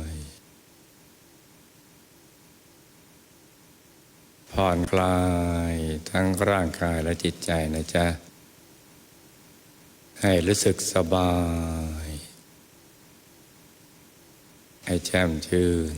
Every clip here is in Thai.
ย ผ่อนคลายทั้งร่างกายและจิตใจนะจ๊ะ ให้รู้สึกสบาย ให้แจ่มชื่น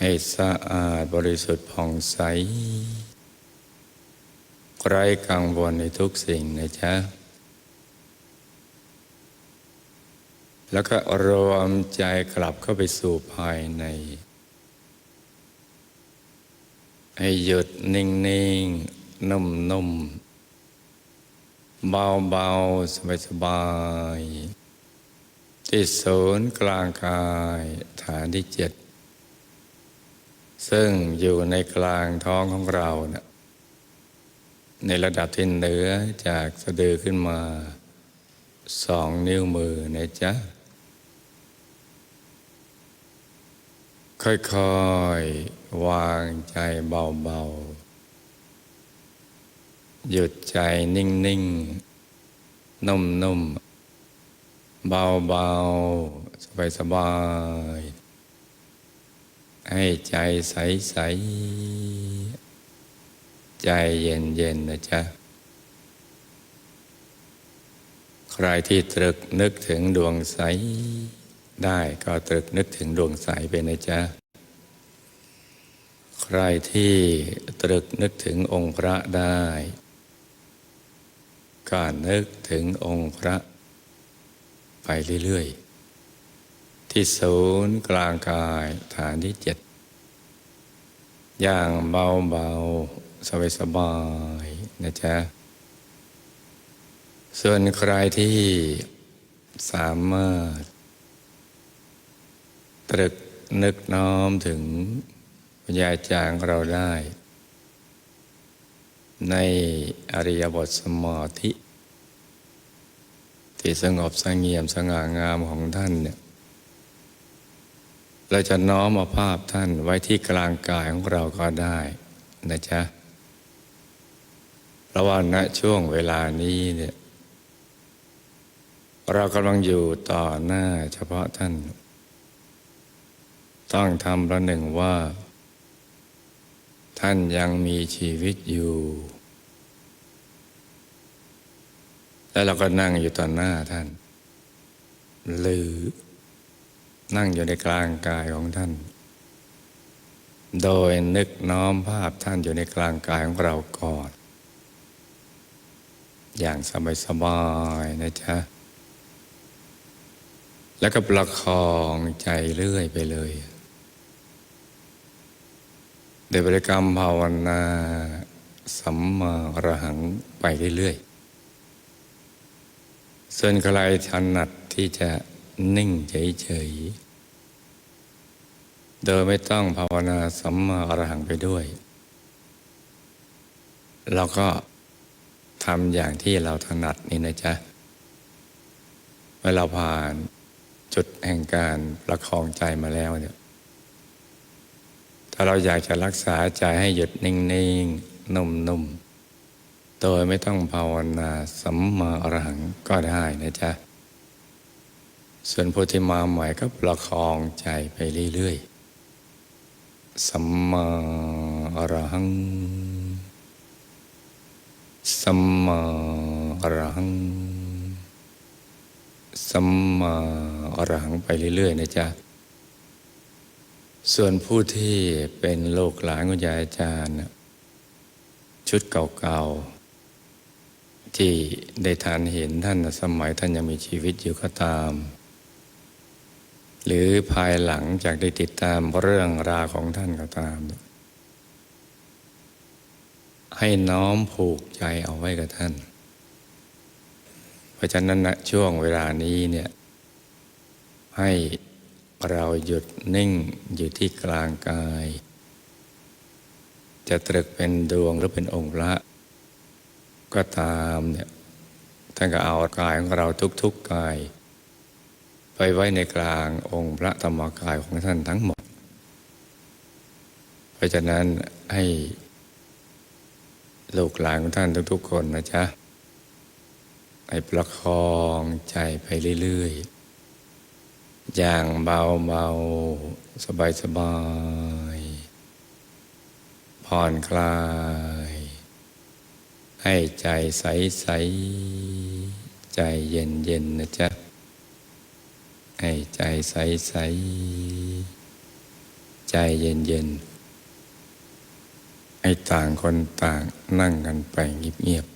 ให้สะอาดบริสุทธิ์ผ่องใส ไร้กังวลในทุกสิ่งนะจ๊ะ แล้วก็รวมใจกลับเข้าไปสู่ภายใน ให้หยุดนิ่งนิ่งนุ่มนุ่มเบาเบาสบายสบายที่ศูนย์กลางกายฐานที่เจ็ด ซึ่งอยู่ในกลางท้องของเรานะในระดับที่เหนือจากสะดือขึ้นมาสองนิ้วมือนะจ๊ะ ค่อยๆ วางใจเบาๆ หยุดใจนิ่งๆ นุ่มๆ เบาๆ สบายๆ ให้ใจใสๆ ใจเย็นๆ นะจ๊ะ ใครที่ตรึกนึกถึงดวงใสได้ก็ตรึกนึกถึงดวงใสไปนะจ๊ะ ใครที่ตรึกนึกถึงองค์พระได้ก็นึกถึงองค์พระ ไปเรื่อยๆ ที่ศูนย์กลางกายฐานที่เจ็ดอย่างเบาๆ สบายๆนะจ๊ะ ส่วนใครที่สามารถ ตรึกนึกน้อมถึง ปัญญาจารย์ของเราได้ ในอริยบทสมาธิ ที่สงบสงเงียมสง่างามของท่านเนี่ยเราจะน้อมอาภาพท่านไว้ที่กลางกายของเราก็ได้นะจ๊ะราะว่างณช่วงเวลานี้เนี่ยเรากำลังอยู่ต่อหน้าเฉพาะท่าน ต้องทำประหนึ่งว่า ท่านยังมีชีวิตอยู่ แล้วเราก็นั่งอยู่ต่อหน้าท่าน หรือนั่งอยู่ในกลางกายของท่าน โดยนึกน้อมภาพท่านอยู่ในกลางกายของเราก่อน อย่างสบายๆนะจ๊ะ แล้วก็ประคองใจเรื่อยไปเลย เดบริกรรมภาวนาสัมมาอรหังไปเรื่อยๆ ส่วนใครถนัดที่จะนิ่งเฉยๆ โดยไม่ต้องภาวนาสัมมาอรหังไปด้วย เราก็ทำอย่างที่เราถนัดนี่นะจ๊ะเมื่อเราผ่านจุดแห่งการประคองใจมาแล้วเนี่ย ถ้าเราอยากจะรักษาใจให้หยุดนิ่งๆ นุ่มๆ โดยไม่ต้องภาวนาสัมมาอรหังก็ได้นะจ๊ะ ส่วนผู้ที่มาใหม่ก็ประคองใจไปเรื่อยๆ สัมมาอรหัง สัมมาอรหัง สัมมาอรหังไปเรื่อยๆ นะจ๊ะ ส่วนผู้ที่เป็นโลกหลานคุณยายอาจารย์ ชุดเก่าๆ ที่ได้ทานเห็นท่านสมัยท่านยังมีชีวิตอยู่ก็ตาม หรือภายหลังจากได้ติดตามเรื่องราวของท่านก็ตาม ให้น้อมผูกใจเอาไว้กับท่าน เพราะฉะนั้นนะช่วงเวลานี้เนี่ยให้ เราหยุดนิ่งอยู่ที่กลางกาย จะตรึกเป็นดวงหรือเป็นองค์พระก็ตามเนี่ยท่านก็เอากายของเราทุกๆกาย ไปไว้ในกลางองค์พระธรรมกายของท่านทั้งหมด เพราะฉะนั้นให้ลูกหลานของท่านทุกๆคนนะจ๊ะให้ประคองใจไปเรื่อยๆ อย่างเบาๆสบายๆผ่อนคลาย ให้ใจใสๆใจเย็นๆนนะจ๊ะ ให้ใจใสๆใจเย็นๆให้ต่างคนต่างนั่งกันไปเงียบ